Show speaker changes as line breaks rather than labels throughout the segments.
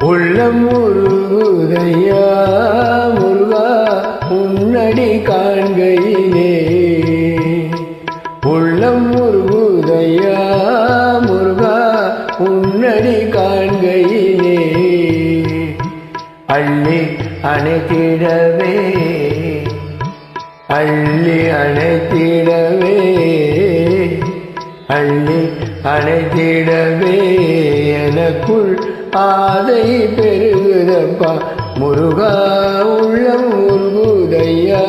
உள்ளம் முருகையா முருகா உன்னடி காண்கையிலே. உள்ளம் முருகுதையா முருகா உன்னடி காண்கையிலே. அள்ளி அணைத்திடவே அள்ளி அணைத்திடவே அள்ளி அணைத்திடவே எனக்குள் ஆதை பெருகுதப்பா முருகா உள்ளம் முருகுதையா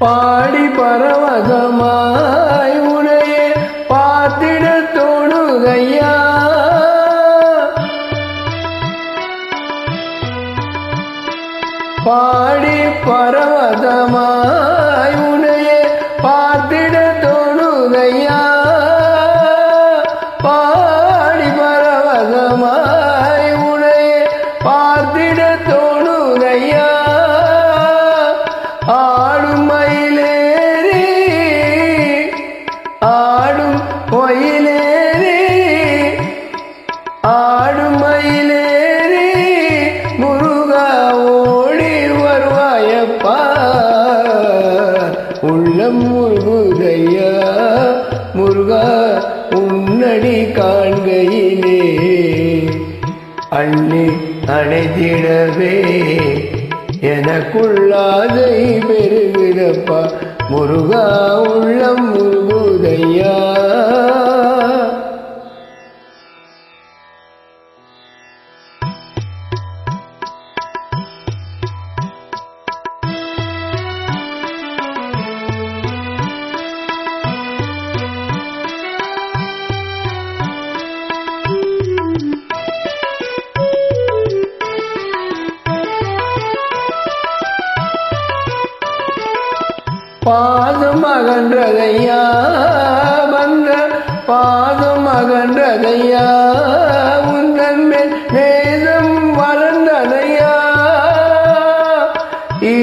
பாடி பரவசமாய் உனையே பார்த்திட தோணுகையா பாடி பரவசமாய் உனையே பார்த்திட தோணுகையா அள்ளி அணைதிடவே எனக்குள்ளாதை பெருகிறப்பா முருகா உள்ளம் முருகுதையா. பாதம் அகன்றதையா வந்த பாதம் அகன்றதையா உந்தன் மேல் நேசம் வளர்ந்ததையா ஈ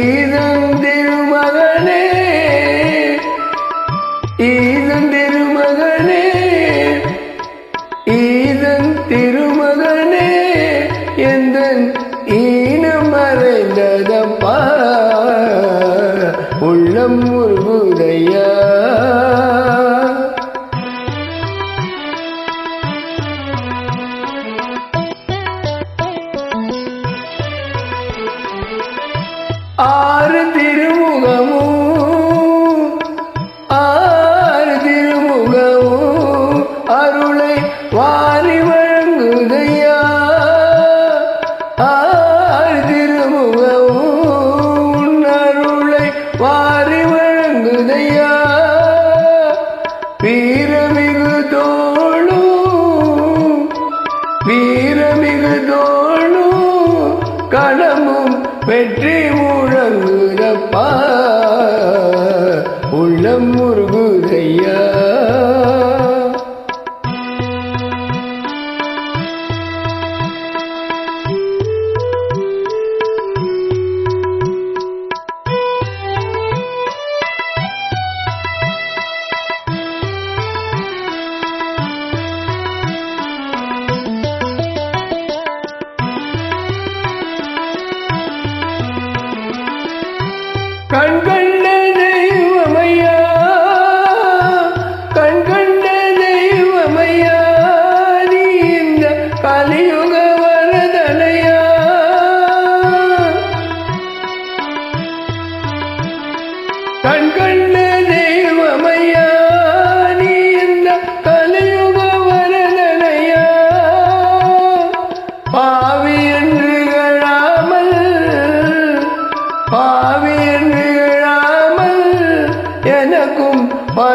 கடமும் வெற்றி முழங்குதப்பா உள்ளம்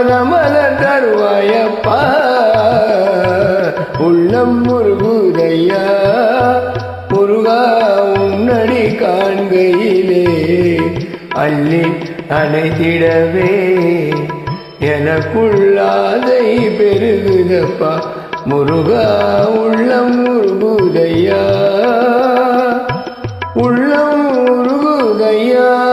வானமலர் தருவாயப்பா. உள்ளம் முருகுதையா. முருகா உன்னடி காண்கையிலே அள்ளி அணைத்திடவே. எனக்குள்ளாதை பெருகுதப்பா. முருகா உள்ளம் முருகுதையா. உள்ளம் முருகுதையா.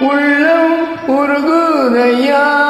உள்ளம் முருகு முருகுதையா